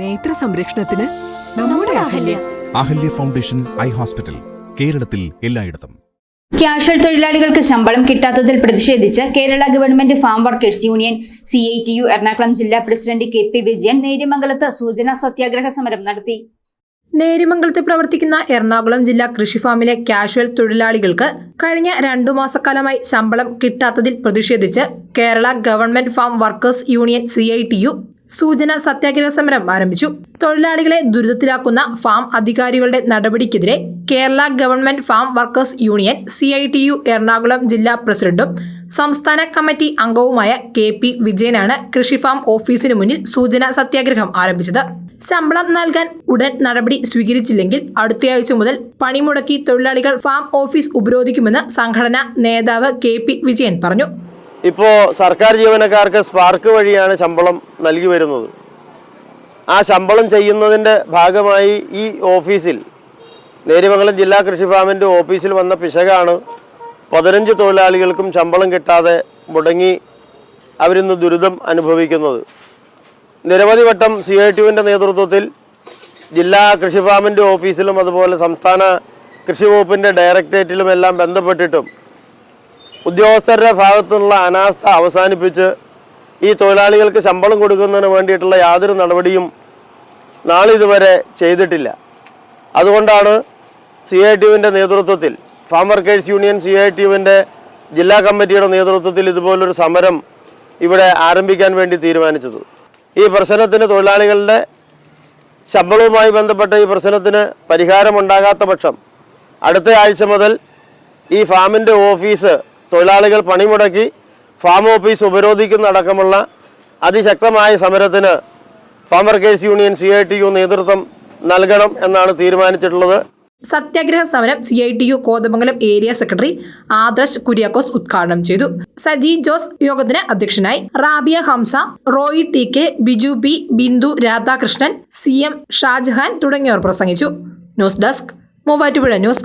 നേത്ര സംരക്ഷണത്തിന് നമ്മുടെ Ahalya. Ahalya. Foundation eye hospital കേരളത്തിൽ എല്ലായിടത്തും. ക്യാഷ്വൽ തൊഴിലാളികൾക്ക് ശമ്പളം കിട്ടാത്തതിൽ പ്രതിഷേധിച്ച് Kerala government farm workers union C I T U Ernakulam ജില്ലാ പ്രസിഡന്റ് കെ പി വിജയൻ നേര്യമംഗലത്ത് സൂചനാ സത്യാഗ്രഹ സമരം നടത്തി. നേര്യമംഗലത്ത് പ്രവർത്തിക്കുന്ന എറണാകുളം ജില്ലാ കൃഷി ഫാമിലെ കാഷ്വൽ തൊഴിലാളികൾക്ക് കഴിഞ്ഞ രണ്ടു മാസക്കാലമായി ശമ്പളം കിട്ടാത്തതിൽ പ്രതിഷേധിച്ച് Kerala government farm workers union C I T U സൂചന സത്യാഗ്രഹ സമരം ആരംഭിച്ചു. തൊഴിലാളികളെ ദുരിതത്തിലാക്കുന്ന ഫാം അധികാരികളുടെ നടപടിക്കെതിരെ Kerala government farm workers union C I T U Ernakulam ജില്ലാ പ്രസിഡന്റും സംസ്ഥാന കമ്മിറ്റി അംഗവുമായ കെ പി വിജയനാണ് കൃഷിഫാം ഓഫീസിന് മുന്നിൽ സൂചന സത്യാഗ്രഹം ആരംഭിച്ചത്. ശമ്പളം നൽകാൻ ഉടൻ നടപടി സ്വീകരിച്ചില്ലെങ്കിൽ അടുത്തയാഴ്ച മുതൽ പണിമുടക്കി തൊഴിലാളികൾ ഫാം ഓഫീസ് ഉപരോധിക്കുമെന്ന് സംഘടനാ നേതാവ് കെ പി വിജയൻ പറഞ്ഞു. ഇപ്പോൾ സർക്കാർ ജീവനക്കാർക്ക് സ്പാർക്ക് വഴിയാണ് ശമ്പളം നൽകി വരുന്നത്. ആ ശമ്പളം ചെയ്യുന്നതിന്റെ ഭാഗമായി ഈ ഓഫീസിൽ നേരിമംഗലം ജില്ലാ കൃഷി ഫാമിന്റെ ഓഫീസിൽ വന്ന പിശകാണ് പതിനഞ്ച് തൊഴിലാളികൾക്കും ശമ്പളം കിട്ടാതെ മുടങ്ങി അവരിന്ന് ദുരിതം അനുഭവിക്കുന്നത്. നിരവധി വട്ടം സി ഐ ടിയുവിന്റെ നേതൃത്വത്തിൽ ജില്ലാ കൃഷി ഫാമിന്റെ ഓഫീസിലും അതുപോലെ സംസ്ഥാന കൃഷി വകുപ്പിന്റെ ഡയറക്ടറേറ്റിലും എല്ലാം ബന്ധപ്പെട്ടിട്ടും ഉദ്യോഗസ്ഥരുടെ ഭാഗത്തുനിന്നുള്ള അനാസ്ഥ അവസാനിപ്പിച്ച് ഈ തൊഴിലാളികൾക്ക് ശമ്പളം കൊടുക്കുന്നതിന് വേണ്ടിയിട്ടുള്ള യാതൊരു നടപടിയും നാളിതുവരെ ചെയ്തിട്ടില്ല. അതുകൊണ്ടാണ് സി ഐ ടിയുവിന്റെ നേതൃത്വത്തിൽ farm workers union C I ടിയുവിന്റെ ജില്ലാ കമ്മിറ്റിയുടെ നേതൃത്വത്തിൽ ഇതുപോലൊരു സമരം ഇവിടെ ആരംഭിക്കാൻ വേണ്ടി തീരുമാനിച്ചത്. ഈ പ്രശ്നത്തിന് തൊഴിലാളികളുടെ ശമ്പളവുമായി ബന്ധപ്പെട്ട ഈ പ്രശ്നത്തിന് പരിഹാരമുണ്ടാകാത്ത പക്ഷം അടുത്ത ആഴ്ച മുതൽ ഈ ഫാമിന്റെ ഓഫീസ് തൊഴിലാളികൾ പണിമുടക്കി ഫാം ഓഫീസ് ഉപരോധിക്കുന്നതടക്കമുള്ള അതിശക്തമായ സമരത്തിന് farm workers union C I T U നേതൃത്വം നൽകണം എന്നാണ് തീരുമാനിച്ചിട്ടുള്ളത്. സത്യാഗ്രഹ സമരം C I T U Kothamangalam area secretary Adarsh Kuriakose ഉദ്ഘാടനം ചെയ്തു. സജി ജോസ് യോഗത്തിന് അധ്യക്ഷനായി Rabiya Hamza Roy T K Biju P Bindu Radhakrishnan C M Shajahan തുടങ്ങിയവർ പ്രസംഗിച്ചു. News desk Muvattupuzha news.